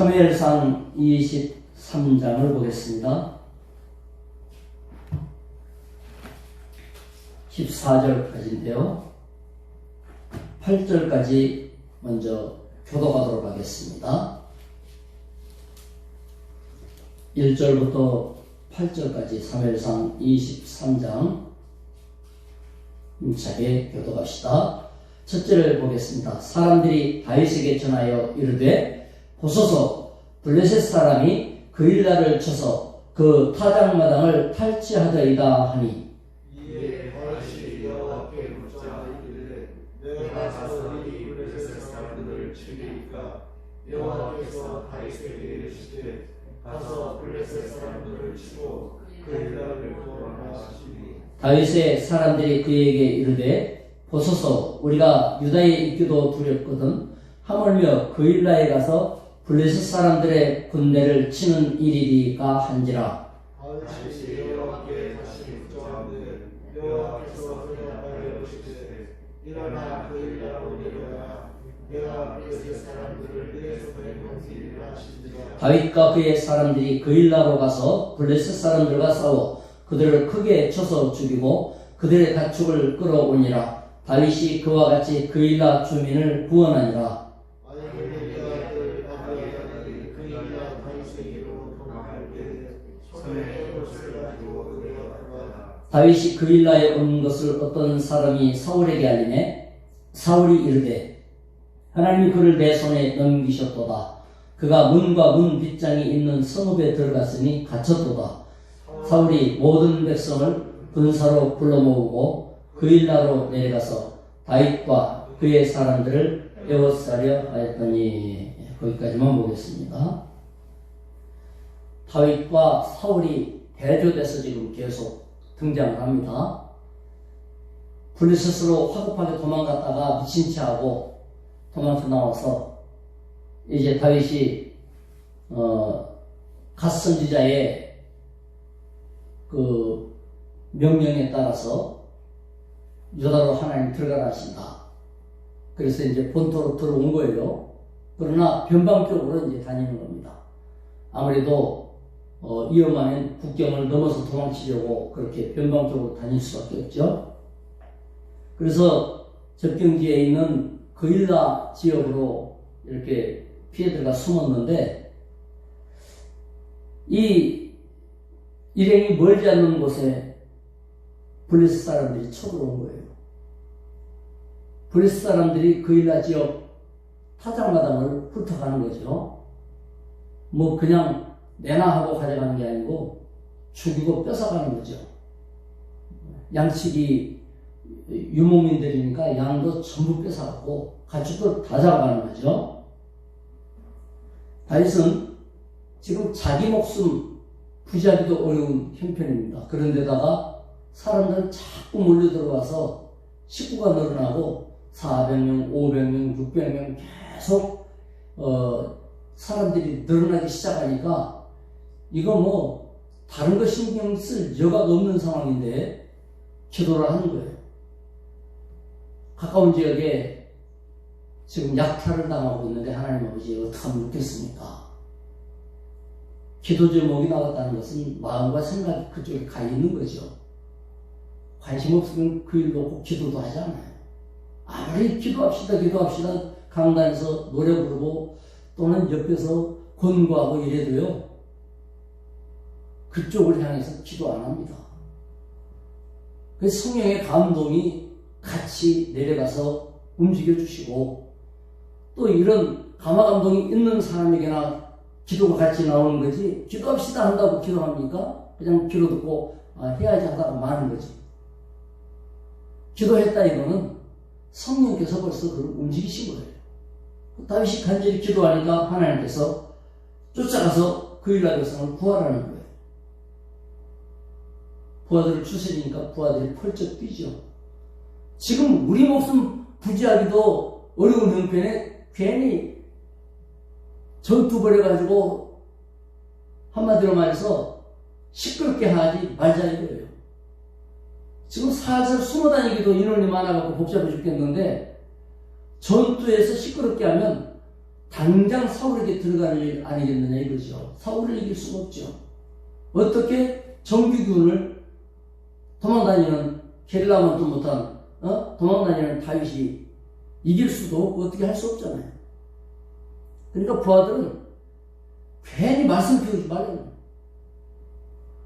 사무엘상 23장을 보겠습니다. 14절까지인데요. 8절까지 먼저 교도하도록 하겠습니다. 1절부터 8절까지 사무엘상 23장 힘차게 교도합시다. 첫째를 보겠습니다. 사람들이 다윗에게 전하여 이르되 보소서 블레셋 사람이 그 일날을 쳐서 그 타작마당을 탈취하더이다 하니. 이에 다윗이 여호와께 묻자 이르되 내가 가서 이 블레셋 사람들을 치리이까? 여호와께서 다윗에게 이르시되 가서 블레셋 사람들을 치고 그 일날을 보라 하시니. 다윗의 사람들이 그에게 이르되 보소서 우리가 유다에 있기도 두렵거든 하물며 그 일라에 가서 블레셋 사람들의 군대를 치는 일이리까 한지라. 그 다윗과 그의 사람들이 그 일라로 가서 블레셋 사람들과 싸워 그들을 크게 쳐서 죽이고 그들의 가축을 끌어오니라. 다윗이 그와 같이 그 일라 주민을 구원하니라 다윗이 그 일라에 온 것을 어떤 사람이 사울에게 알리매 사울이 이르되 하나님이 그를 내 손에 넘기셨도다. 그가 문과 문 빗장이 있는 성읍에 들어갔으니 갇혔도다. 사울이 모든 백성을 군사로 불러 모으고 그 일라로 내려가서 다윗과 그의 사람들을 에워싸려 하였더니. 거기까지만 보겠습니다. 다윗과 사울이 대조돼서 지금 계속 등장을 합니다. 블리셋으로 화급하게 도망갔다가 미친 채 하고 도망쳐 나와서 이제 다윗이 어, 갓 선지자의 그 명령에 따라서 유다로 하나님 들어가라 하신다. 그래서 이제 본토로 들어온 거예요. 그러나 변방적으로 이제 다니는 겁니다. 아무래도 어, 위험하면 국경을 넘어서 도망치려고 그렇게 변방적으로 다닐 수밖에 없죠. 그래서 접경지에 있는 그일라 지역으로 이렇게 피해들가 숨었는데 이 일행이 멀지 않는 곳에 블레스 사람들이 쳐들어온 거예요. 블레스 사람들이 그일라 지역 타작마당을 훑어가는 거죠. 뭐 그냥 내나 하고 가져가는 게 아니고 죽이고 뺏어가는 거죠. 양측이 유목민들이니까 양도 전부 뺏어가고 가축도 다 잡아가는 거죠. 다윗은 지금 자기 목숨 부지하기도 어려운 형편입니다. 그런데다가 사람들은 자꾸 몰려 들어와서 식구가 늘어나고 400명, 500명, 600명 계속 어, 사람들이 늘어나기 시작하니까 이거 뭐 다른 거 신경 쓸 여가가 없는 상황인데 기도를 하는 거예요. 가까운 지역에 지금 약탈을 당하고 있는데 하나님 아버지 어떻게 하면 좋겠습니까? 기도 제목이 나왔다는 것은 마음과 생각이 그쪽에 가 있는 거죠. 관심 없으면 그 일 놓고 기도도 하지 않아요. 아무리 기도합시다, 기도합시다, 강단에서 노래 부르고 또는 옆에서 권고하고 이래도요, 그쪽을 향해서 기도 안 합니다. 그 성령의 감동이 같이 내려가서 움직여 주시고 또 이런 감화 감동이 있는 사람에게나 기도가 같이 나오는 거지 기도합시다 한다고 기도합니까? 그냥 기도 듣고 아, 해야지 하다가 마는 거지. 기도했다 이거는 성령께서 벌써 그걸 움직이신 거예요. 다윗이 간절히 기도하니까 하나님께서 쫓아가서 그 일날 백성을 구하라는 거예요. 부하들을 추스리니까 부하들이 펄쩍 뛰죠. 지금 우리 목숨 부지하기도 어려운 형편에 괜히 전투 벌여가지고 한마디로 말해서 시끄럽게 하지 말자 이거예요. 지금 살살 숨어 다니기도 인원이 많아갖고 복잡해 죽겠는데 전투에서 시끄럽게 하면 당장 사울에게 들어갈 일 아니겠느냐 이거죠. 사울을 이길 수가 없죠. 어떻게 정규군을 도망다니는 게릴라만도 못한 어? 도망다니는 다윗이 이길 수도 없고 어떻게 할 수 없잖아요. 그러니까 부하들은 괜히 말씀 피우지 말라고.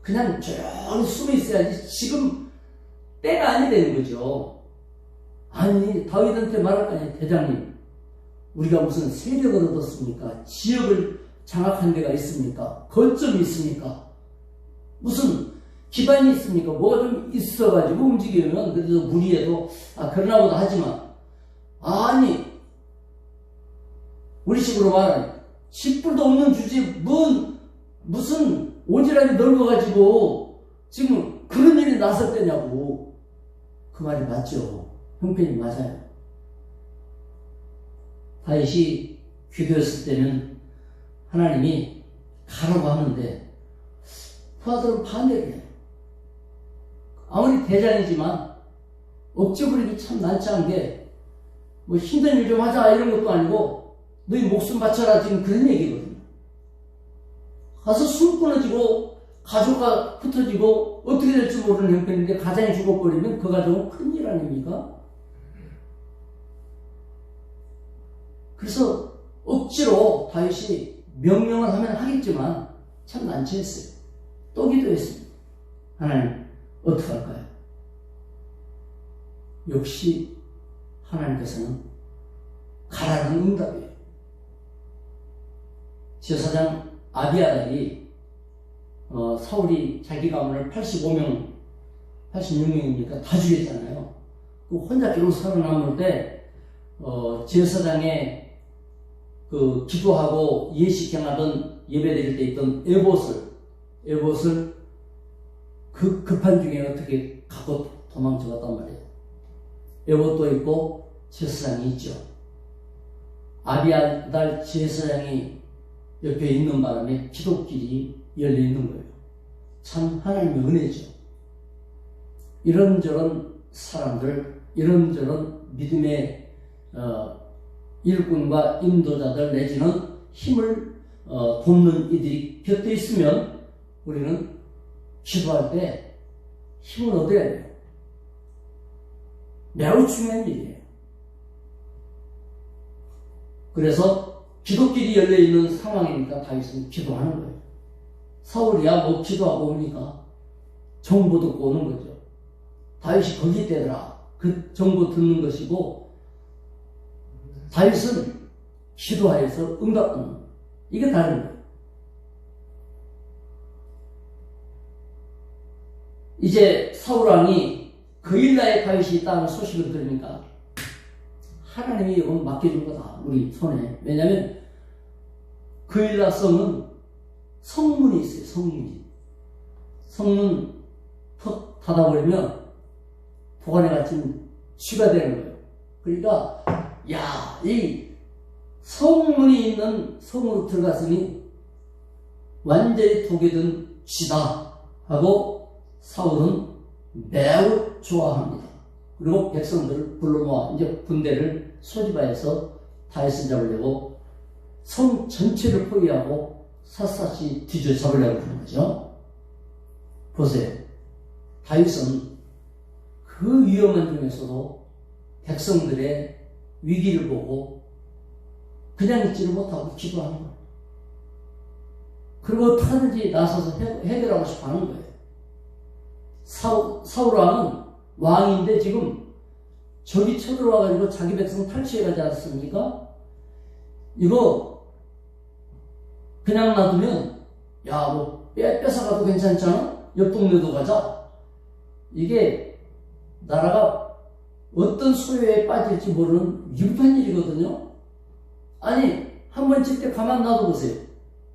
그냥 조용히 숨어 있어야지 지금 때가 아니 되는 거죠. 아니 다윗한테 말할 거 아니에요. 대장님 우리가 무슨 세력을 얻었습니까? 지역을 장악한 데가 있습니까? 거점이 있습니까? 무슨 기반이 있습니까? 뭐가 좀 있어가지고 움직이면 그래도 무리해도 아 그러나 보다 하지만 아니 우리 식으로 말하면 10불도 없는 주지 뭔 무슨 오지랖이 넓어가지고 지금 그런 일이 나섰대냐고. 그 말이 맞죠. 형편이 맞아요. 다윗이 기도했을 때는 하나님이 가라고 하는데 부하들은 반대를 해요 아무리 대장이지만 억지 부리기 참 난처한 게 뭐 힘든 일 좀 하자 이런 것도 아니고 너희 목숨 바쳐라 지금 그런 얘기거든요. 가서 숨 끊어지고 가족과 흩어지고 어떻게 될지 모르는 형편인데 가장이 죽어버리면 그 가정은 큰일 아닙니까? 그래서 억지로 다윗이 명령을 하면 하겠지만 참 난처했어요. 또 기도했습니다. 하나님 어떻게 할까요? 역시 하나님께서는 가라는 응답이에요. 제사장 아비아달이 어, 사울이 자기 가문을 85명, 86명이니까 다 죽였잖아요. 그 혼자 겨우 살아남을 어, 제사장의 그 기도하고 예식행하던 예배 드릴 때 있던 에봇을 에봇을 그 급한 중에 어떻게 갖고 도망쳐 갔단 말이에요. 에봇도 있고 제사장이 있죠. 아비아달 제사장이 옆에 있는 바람에 기도길이 열려 있는 거예요. 참 하나님의 은혜죠. 이런저런 사람들, 이런저런 믿음의 어, 일꾼과 인도자들 내지는 힘을 어, 돕는 이들이 곁에 있으면 우리는 기도할 때 힘을 얻어야 돼요. 매우 중요한 일이에요. 그래서 기도길이 열려 있는 상황이니까 다윗은 기도하는 거예요. 사울이야 뭐 기도하고 오니까 정보 듣고 오는 거죠. 다윗이 거기 있대더라. 그 정보 듣는 것이고 다윗은 기도하여서 응답하는. 이게 다른 거예요. 이제 사울왕이 그일라에 다윗이 있다는 소식을 들으니까 하나님이 오늘 맡겨준 거다 우리 손에. 왜냐하면 그일라 성은 성문이 있어요 성문이. 성문 턱 닫아버리면 보관에 갇힌 쥐가 되는 거예요. 그러니까 야이 성문이 있는 성으로 들어갔으니 완전히 독이 든 쥐다 하고 사울은 매우 좋아합니다. 그리고 백성들을 불러 모아 이제 군대를 소집하여서 다윗을 잡으려고 성 전체를 포위하고 샅샅이 뒤져 잡으려고 하는 거죠. 보세요. 다윗은 그 위험한 중에서도 백성들의 위기를 보고 그냥 있지를 못하고 기도하는 거예요. 그리고 어떻게든지 나서서 해결하고 싶어 하는 거예요. 사울, 사울 왕은 왕인데 지금 적이 쳐들어와가지고 자기 백성 탈취해가지 않습니까? 이거 그냥 놔두면 야 뭐 뺏어가도 괜찮잖아? 옆 동네도 가자. 이게 나라가 어떤 소요에 빠질지 모르는 위급한 일이거든요. 아니 한 번 칠 때 가만 놔둬 보세요.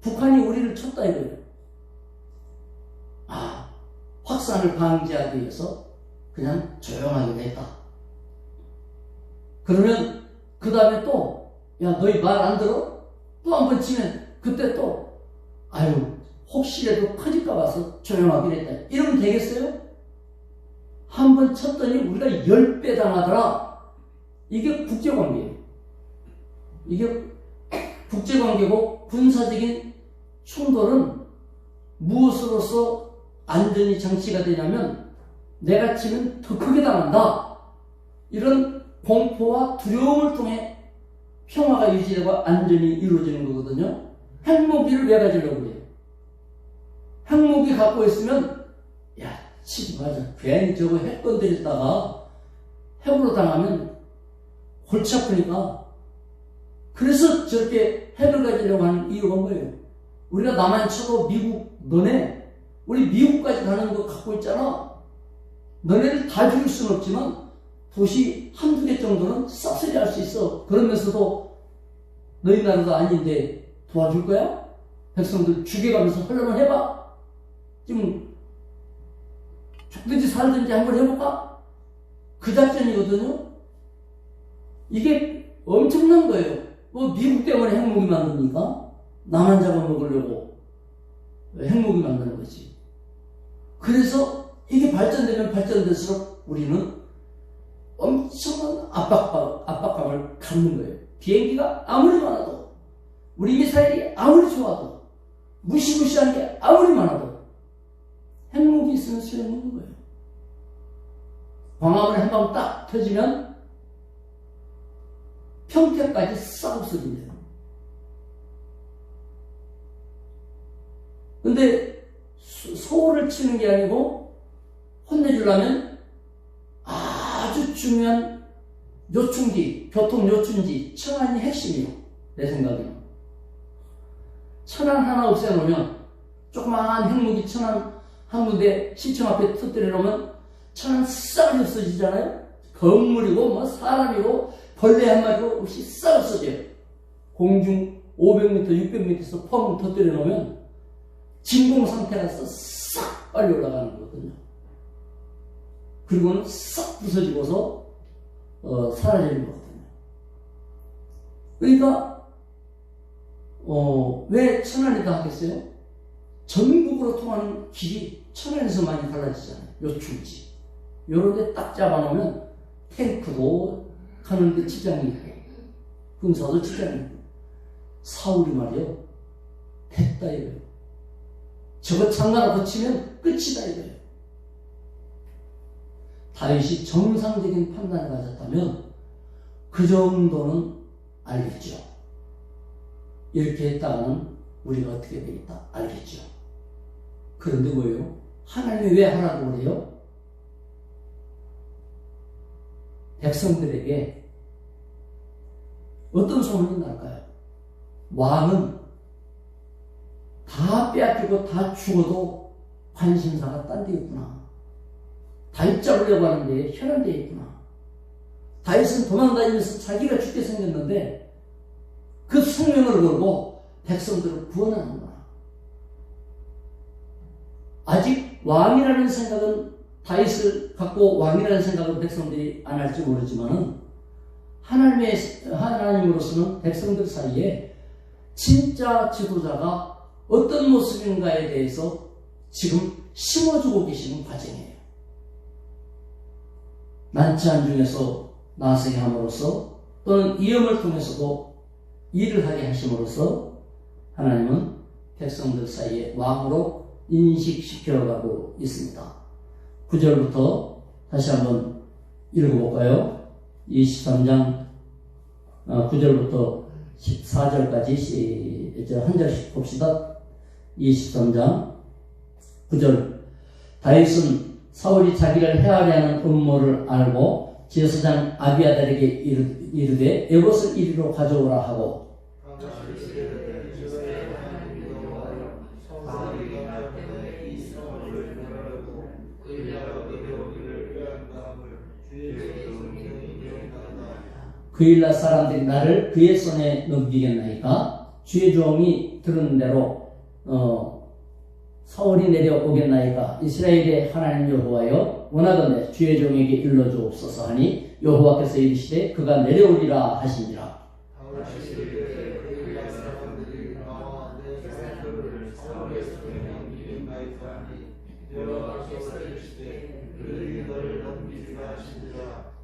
북한이 우리를 쳤다 이거예요. 아 확산을 방지하기 위해서 그냥 조용하게 했다. 그러면 그 다음에 또 야 너희 말 안 들어? 또 한 번 치면 그때 또 아유 혹시라도 커질까 봐서 조용하게 했다. 이러면 되겠어요? 한 번 쳤더니 우리가 열배 당하더라. 이게 국제관계예요. 이게 국제관계고 군사적인 충돌은 무엇으로서 안전이 장치가 되냐면 내가 치면 더 크게 당한다. 이런 공포와 두려움을 통해 평화가 유지되고 안전이 이루어지는 거거든요. 핵무기를 왜 가지려고 그래요? 핵무기 갖고 있으면 야 치지 마자. 괜히 저거 핵 건드렸다가 핵으로 당하면 골치 아프니까 그래서 저렇게 핵을 가지려고 하는 이유가 뭐예요? 우리가 나만 쳐도 미국 너네 우리 미국까지 가는 거 갖고 있잖아. 너네를 다 죽일 수는 없지만 도시 한두 개 정도는 싹쓸이 할 수 있어. 그러면서도 너희 나라도 아닌데 도와줄 거야? 백성들 죽여가면서 하려면 해봐. 지금 죽든지 살든지 한번 해볼까? 그 작전이거든요. 이게 엄청난 거예요. 뭐 미국 때문에 핵무기 만듭니까? 나만 잡아먹으려고 핵무기 만드는. 그래서 이게 발전되면 발전될수록 우리는 엄청난 압박감, 압박감을 갖는 거예요. 비행기가 아무리 많아도, 우리 미사일이 아무리 좋아도, 무시무시한 게 아무리 많아도, 핵무기 있으면 소용없는 거예요. 광화문에 한 방 딱 터지면 평택까지 싹 없어진대요. 근데 소- 소를 치는 게 아니고 혼내주려면 아주 중요한 요충지, 교통 요충지, 천안이 핵심이에요. 내 생각에는. 천안 하나 없애놓으면 조그마한 핵무기 천안 한 군데 시청 앞에 터뜨려 놓으면 천안 싹 없어지잖아요. 건물이고 뭐 사람이고 벌레 한 마리도 없이 싹 없어져요. 공중 500m, 600m에서 펑 터뜨려 놓으면 진공 상태라서 싹 빨리 올라가는 거거든요. 그리고는 싹 부서지고서 어, 사라지는 거거든요. 그러니까 어, 왜 천안이다 하겠어요? 전국으로 통하는 길이 천안에서 많이 달라지잖아요. 요충지. 요런 데 딱 잡아놓으면 탱크도 가는데 지장이 있고 군사도 지장이 있고 사울이 말이요. 됐다 이거예요. 저거 장가라 붙이면 끝이다 이거예요. 다윗이 정상적인 판단을 가졌다면 그 정도는 알겠죠. 이렇게 했다가는 우리가 어떻게 되겠다 알겠죠. 그런데 뭐예요? 하나님이 왜 하라고 그래요? 백성들에게 어떤 소문이 날까요? 왕은 다 빼앗기고 다 죽어도 관심사가 딴 데 있구나. 다윗 잡으려고 하는데 데 있구나. 다윗은 도망다니면서 자기가 죽게 생겼는데 그 숙명을 걸고 백성들을 구원하는구나. 아직 왕이라는 생각은 다윗을 갖고 왕이라는 생각은 백성들이 안 할지 모르지만은 하나님의 하나님으로서는 백성들 사이에 진짜 지도자가 어떤 모습인가에 대해서 지금 심어주고 계시는 과정이에요. 난치한 중에서 나서게 함으로써 또는 이음을 통해서도 일을 하게 하심으로써 하나님은 백성들 사이에 왕으로 인식시켜가고 있습니다. 9절부터 다시 한번 읽어볼까요? 23장 9절부터 14절까지 한 절씩 봅시다. 23장 9절. 다윗은 사울이 자기를 헤아려는 음모를 알고 제사장 아비아달에게 이르- 이르되 에봇을 이리로 가져오라 하고 그일날 사람들이 나를 그의 손에 넘기겠나이까? 주의 종이 들은 대로 어, 사울이 내려오겠나이까? 이스라엘의 하나님 여호와여 원하건대 주의 종에게 일러주옵소서 하니 여호와께서 이르시되 그가 내려오리라 하시니라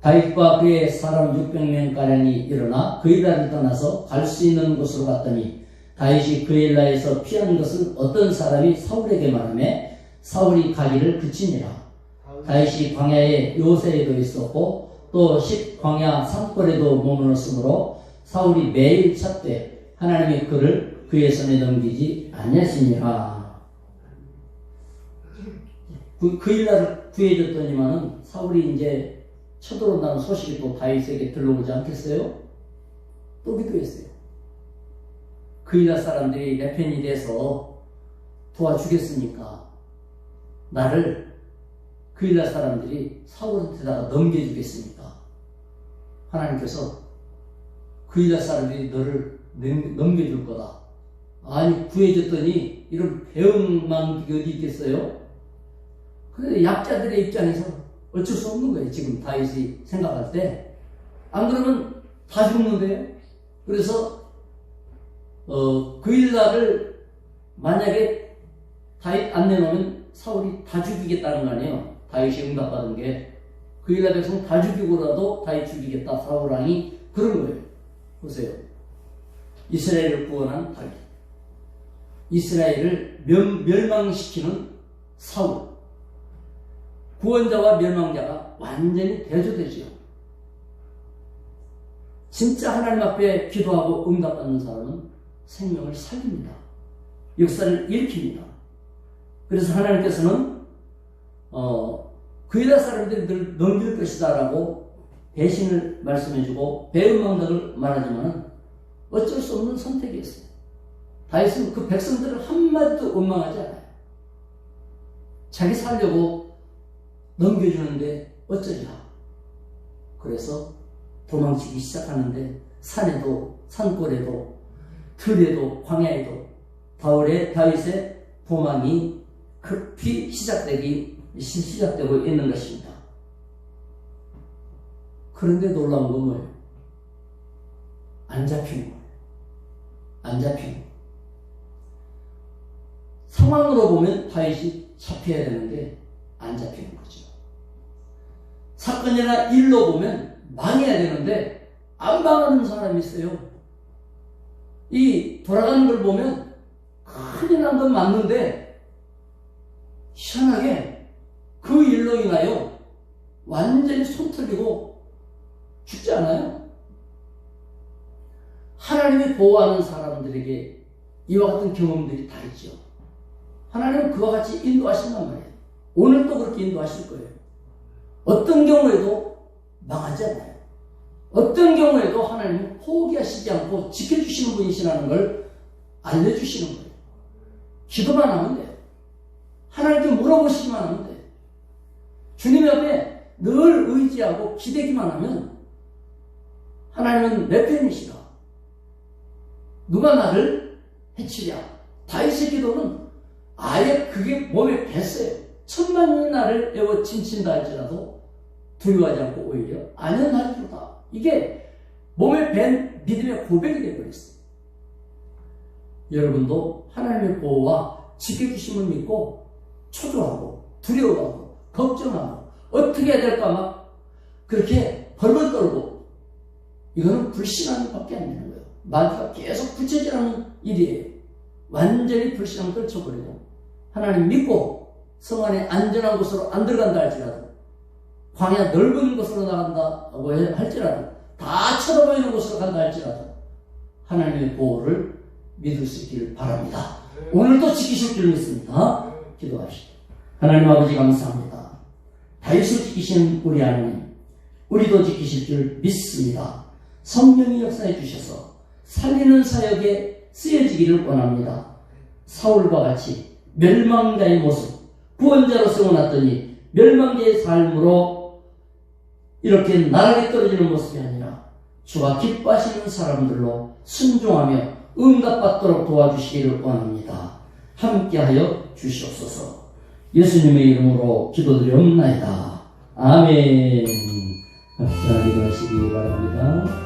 다윗과 그의 사람 600명 가량이 일어나 그일라를 떠나서 갈 수 있는 곳으로 갔더니 다윗이 그일라에서 피한 것을 어떤 사람이 사울에게 말하며 사울이 가기를 그치니라. 다윗이 광야에 요새에도 있었고 또 십광야 산골에도 머물렀으므로 사울이 매일 찾되 하나님의 그를 그의 손에 넘기지 아니하시니라. 그, 그 일날을 구해줬더니만은 사울이 이제 쳐들어온다는 소식이 또 다윗에게 들려오지 않겠어요? 또 기도했어요. 그 일날 사람들이 내 편이 돼서 도와주겠으니까 나를 그 일날 사람들이 사울한테다가 넘겨주겠으니까 하나님께서 그 일날 사람들이 너를 넘- 넘겨줄 거다. 아니 구해줬더니 이런 배은망 어디 있겠어요? 그런데 약자들의 입장에서 어쩔 수 없는 거예요. 지금 다윗이 생각할 때. 안 그러면 다 죽는데요. 그래서 어, 그 일날을 만약에 다윗 안 내놓으면 사울이 다 죽이겠다는 거 아니에요. 다윗이 응답받은 게. 그 일날 백성 다 죽이고라도 다윗 죽이겠다. 사울 왕이 그런 거예요. 보세요. 이스라엘을 구원한 다윗. 이스라엘을 멸, 멸망시키는 사울. 구원자와 멸망자가 완전히 대조되지요. 진짜 하나님 앞에 기도하고 응답받는 사람은 생명을 살립니다. 역사를 일으킵니다. 그래서 하나님께서는 어, 그이다 사람들이 늘 넘길 것이다 라고 배신을 말씀해주고 배은망덕을 말하지만 어쩔 수 없는 선택이었어요. 다윗은 그 백성들을 한마디도 원망하지 않아요. 자기 살려고 넘겨주는데 어쩌냐. 그래서 도망치기 시작하는데 산에도 산골에도 들에도 광야에도 다울의 다윗의 도망이 급히 시작되기 시- 시작되고 있는 것입니다. 그런데 놀라운 건 뭐예요? 안 잡히는 거예요. 안 잡히는 거예요. 상황으로 보면 다윗이 잡혀야 되는데 안 잡히는 거죠. 사건이나 일로 보면 망해야 되는데 안 망하는 사람이 있어요. 이 돌아가는 걸 보면 큰일 난 건 맞는데 희한하게 그 일로 인하여 완전히 손 털리고 죽지 않아요. 하나님이 보호하는 사람들에게 이와 같은 경험들이 다 있죠. 하나님은 그와 같이 인도하신단 말이에요. 오늘도 그렇게 인도하실 거예요. 어떤 경우에도 망하지 않아요. 어떤 경우에도 하나님은 포기하시지 않고 지켜주시는 분이시라는 걸 알려주시는 거예요. 기도만 하면 돼요. 하나님께 물어보시기만 하면 돼요. 주님 앞에 늘 의지하고 기대기만 하면 하나님은 내 편이시다. 누가 나를 해치랴. 다윗의 기도는 아예 그게 몸에 뱄어요. 천만이 나를 애워 침친다 할지라도 두려워하지 않고 오히려 안연하리로다. 이게 몸에 밴 믿음의 고백이 되어버렸어요. 여러분도 하나님의 보호와 지켜주심을 믿고 초조하고 두려워하고 걱정하고 어떻게 해야 될까 막 그렇게 벌벌 떨고 이거는 불신앙 밖에 안 되는 거예요. 마귀가 계속 부채질하는 일이에요. 완전히 불신앙 떨쳐버리고 하나님 믿고 성 안에 안전한 곳으로 안 들어간다 할지라도 광야 넓은 곳으로 나간다고 할지라도 다 쳐다보이는 곳으로 간다 할지라도 하나님의 보호를 믿을 수 있기를 바랍니다. 오늘도 지키실 줄 믿습니다. 기도합시다. 하나님 아버지 감사합니다. 다윗을 지키신 우리 하나님, 우리도 지키실 줄 믿습니다. 성령이 역사해 주셔서 살리는 사역에 쓰여지기를 원합니다. 사울과 같이 멸망자의 모습, 구원자로 세워놨더니 멸망자의 삶으로 이렇게 나락에 떨어지는 모습이 아니라 주가 기뻐하시는 사람들로 순종하며 응답받도록 도와주시기를 원합니다. 함께하여 주시옵소서. 예수님의 이름으로 기도드리옵나이다. 아멘. 각자 기도 하시기 바랍니다.